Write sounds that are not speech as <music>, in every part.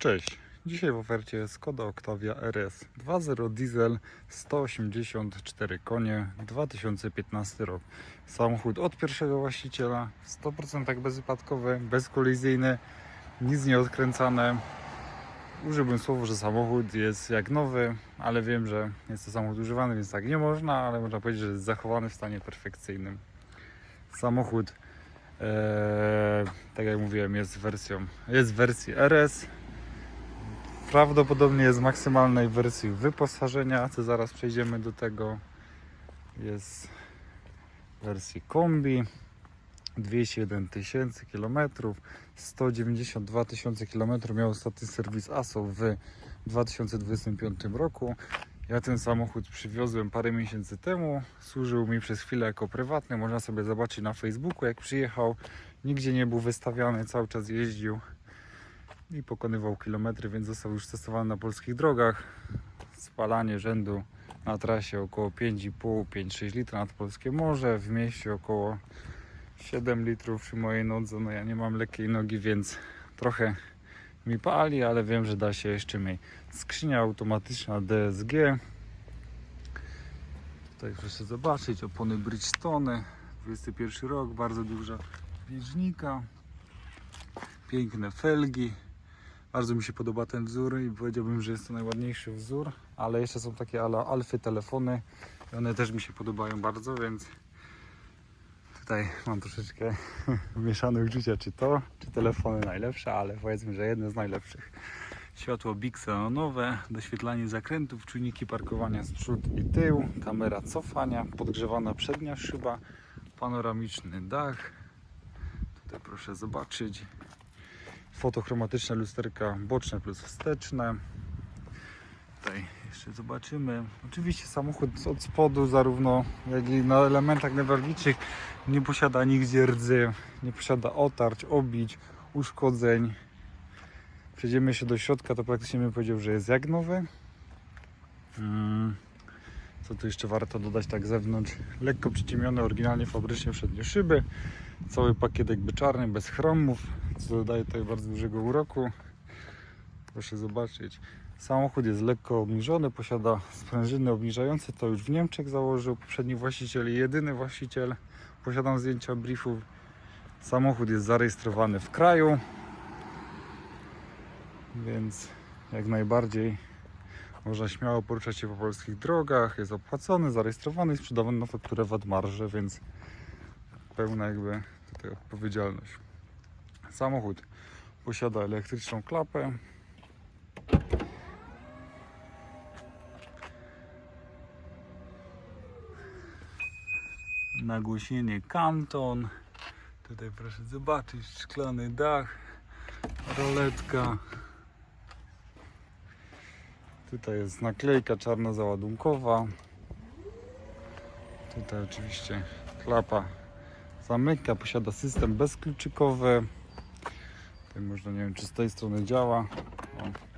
Cześć. Dzisiaj w ofercie jest Skoda Octavia RS 2.0 diesel 184 konie 2015 rok. Samochód od pierwszego właściciela, w 100% bezwypadkowy, bezkolizyjny, nic nie odkręcane. Użyłbym słowa, że samochód jest jak nowy, ale wiem, że jest to samochód używany, więc tak nie można, ale można powiedzieć, że jest zachowany w stanie perfekcyjnym. Samochód, e, tak jak mówiłem, jest wersją, jest w wersji RS, Prawdopodobnie jest w maksymalnej wersji wyposażenia, co zaraz przejdziemy do tego. Jest w wersji kombi. 201 tysięcy kilometrów, 192 tysiące kilometrów miał ostatni serwis ASO w 2025 roku. Ja ten samochód przywiozłem parę miesięcy temu. Służył mi przez chwilę jako prywatny. Można sobie zobaczyć na Facebooku, jak przyjechał. Nigdzie nie był wystawiany, cały czas jeździł i pokonywał kilometry, więc został już testowany na polskich drogach. Spalanie rzędu na trasie około 5,5-5,6 litra nad polskie morze, w mieście około 7 litrów przy mojej nodze. No ja nie mam lekkiej nogi, więc trochę mi pali, ale wiem, że da się jeszcze mniej. Skrzynia automatyczna DSG. Tutaj proszę zobaczyć, opony Bridgestone, 21 rok, bardzo duża bieżnika, piękne felgi. Bardzo mi się podoba ten wzór i powiedziałbym, że jest to najładniejszy wzór, ale jeszcze są takie ala alfy telefony i one też mi się podobają bardzo, więc tutaj mam troszeczkę <laughs> mieszane uczucia, czy to, czy telefony najlepsze, ale powiedzmy, że jedne z najlepszych. Światło Big xenonowe, doświetlanie zakrętów, czujniki parkowania z przód i tył, kamera cofania, podgrzewana przednia szyba, panoramiczny dach. Tutaj proszę zobaczyć fotochromatyczne lusterka boczne plus wsteczne. Tutaj jeszcze zobaczymy. Oczywiście samochód od spodu zarówno jak i na elementach newralgicznych nie posiada nigdzie rdzy, nie posiada otarć, obić, uszkodzeń. Przejdziemy się do środka, to praktycznie bym powiedział, że jest jak nowy. Mm. Co tu jeszcze warto dodać tak zewnątrz? Lekko przyciemione oryginalnie fabrycznie przednie szyby. Cały pakiet jakby czarny, bez chromów, co dodaje tutaj bardzo dużego uroku. Proszę zobaczyć. Samochód jest lekko obniżony, posiada sprężyny obniżające, to już w Niemczech założył poprzedni właściciel jedyny właściciel. Posiadam zdjęcia briefów. Samochód jest zarejestrowany w kraju, więc jak najbardziej można śmiało poruszać się po polskich drogach. Jest opłacony, zarejestrowany i sprzedawany na fakturę VAT marże, więc pełna jakby tutaj odpowiedzialność. Samochód posiada elektryczną klapę. Nagłośnienie Canton. Tutaj proszę zobaczyć szklany dach, roletka. Tutaj jest naklejka czarna załadunkowa. Tutaj oczywiście klapa zamyka, posiada system bezkluczykowy. Tutaj można, nie wiem czy z tej strony działa. O.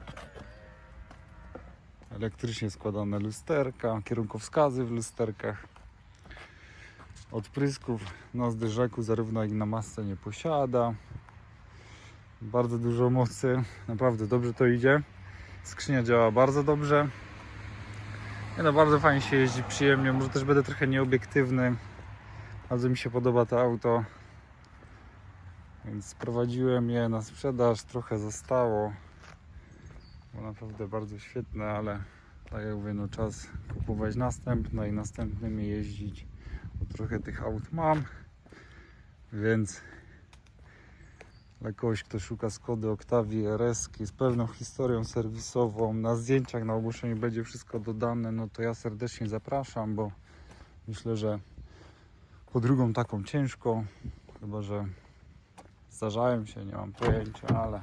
Elektrycznie składane lusterka, kierunkowskazy w lusterkach. Odprysków na zderzaku zarówno jak i na masce nie posiada. Bardzo dużo mocy, naprawdę dobrze to idzie. Skrzynia działa bardzo dobrze. Nie no, bardzo fajnie się jeździ, przyjemnie. Może też będę trochę nieobiektywny. Bardzo mi się podoba to auto. Więc sprowadziłem je na sprzedaż, trochę zostało. Bo naprawdę bardzo świetne, ale tak jak mówię, no czas kupować następne i następnymi jeździć. Bo trochę tych aut mam. Więc dla kogoś, kto szuka Skody Octavii RS z pewną historią serwisową, na zdjęciach, na ogłoszeniu będzie wszystko dodane, no to ja serdecznie zapraszam, bo myślę, że po drugą taką ciężką, chyba że zdarzałem się, nie mam pojęcia, ale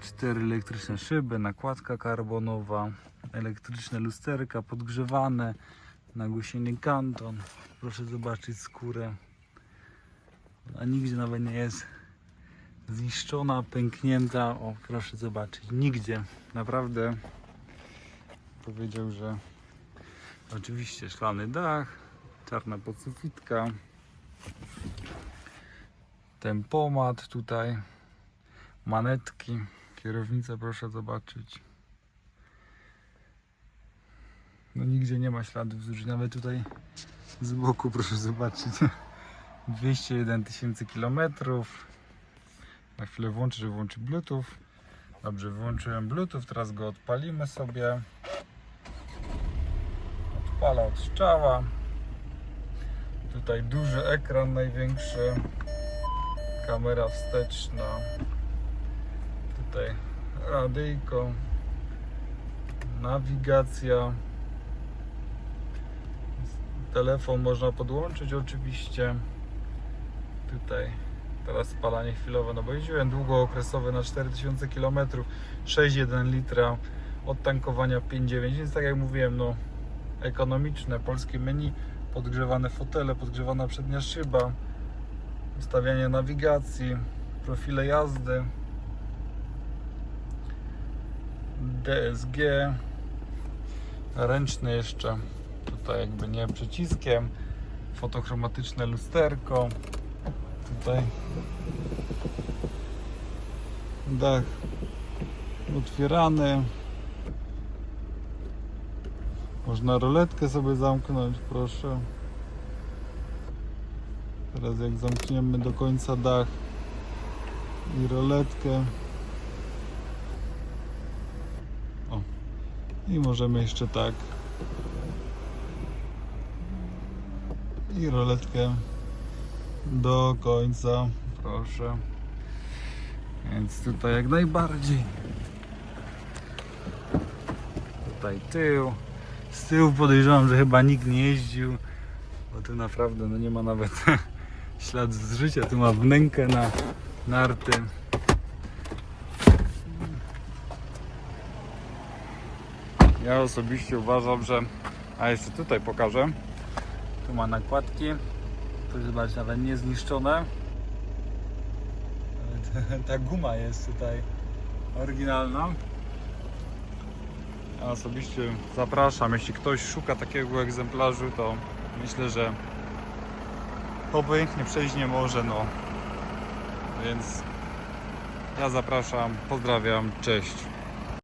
cztery elektryczne szyby, nakładka karbonowa, elektryczne lusterka podgrzewane, nagłośnienie kanton, proszę zobaczyć skórę, a nigdzie nawet nie jest zniszczona, pęknięta, o proszę zobaczyć, nigdzie, naprawdę. Powiedział, że oczywiście szklany dach, czarna podsufitka, tempomat tutaj, manetki, Kierownicę proszę zobaczyć. No nigdzie nie ma śladów nawet tutaj z boku proszę zobaczyć. <laughs> 201 tysięcy kilometrów. Na chwilę włączę, żeby włączyć Bluetooth. Dobrze, wyłączyłem Bluetooth, teraz go odpalimy sobie. Odpala od strzała. Tutaj duży ekran największy. Kamera wsteczna. Tutaj radyjko. Nawigacja. Telefon można podłączyć oczywiście. Tutaj. Teraz spalanie chwilowe, no bo jeździłem długookresowe na 4000 km, 6,1 litra, od tankowania 5,9, więc tak jak mówiłem, no ekonomiczne, polskie menu, podgrzewane fotele, podgrzewana przednia szyba, ustawianie nawigacji, profile jazdy, DSG, ręczny jeszcze, tutaj jakby nie przyciskiem, fotochromatyczne lusterko, tutaj. Dach otwierany. Można roletkę sobie zamknąć proszę. Teraz jak zamkniemy do końca dach i roletkę. O i możemy jeszcze tak. I roletkę do końca, proszę. Więc tutaj jak najbardziej. Tutaj tył. Z tyłu podejrzewam, że chyba nikt nie jeździł, bo tu naprawdę no nie ma nawet <laughs> śladów z życia. Tu ma wnękę na narty. Ja osobiście uważam, że... A jeszcze tutaj pokażę. Tu ma nakładki. Proszę zobaczyć, nawet nie zniszczone. <laughs> Ta guma jest tutaj oryginalna. Ja osobiście zapraszam, jeśli ktoś szuka takiego egzemplarzu, to myślę, że obojętnie przejść nie może, no. Więc ja zapraszam, pozdrawiam, cześć.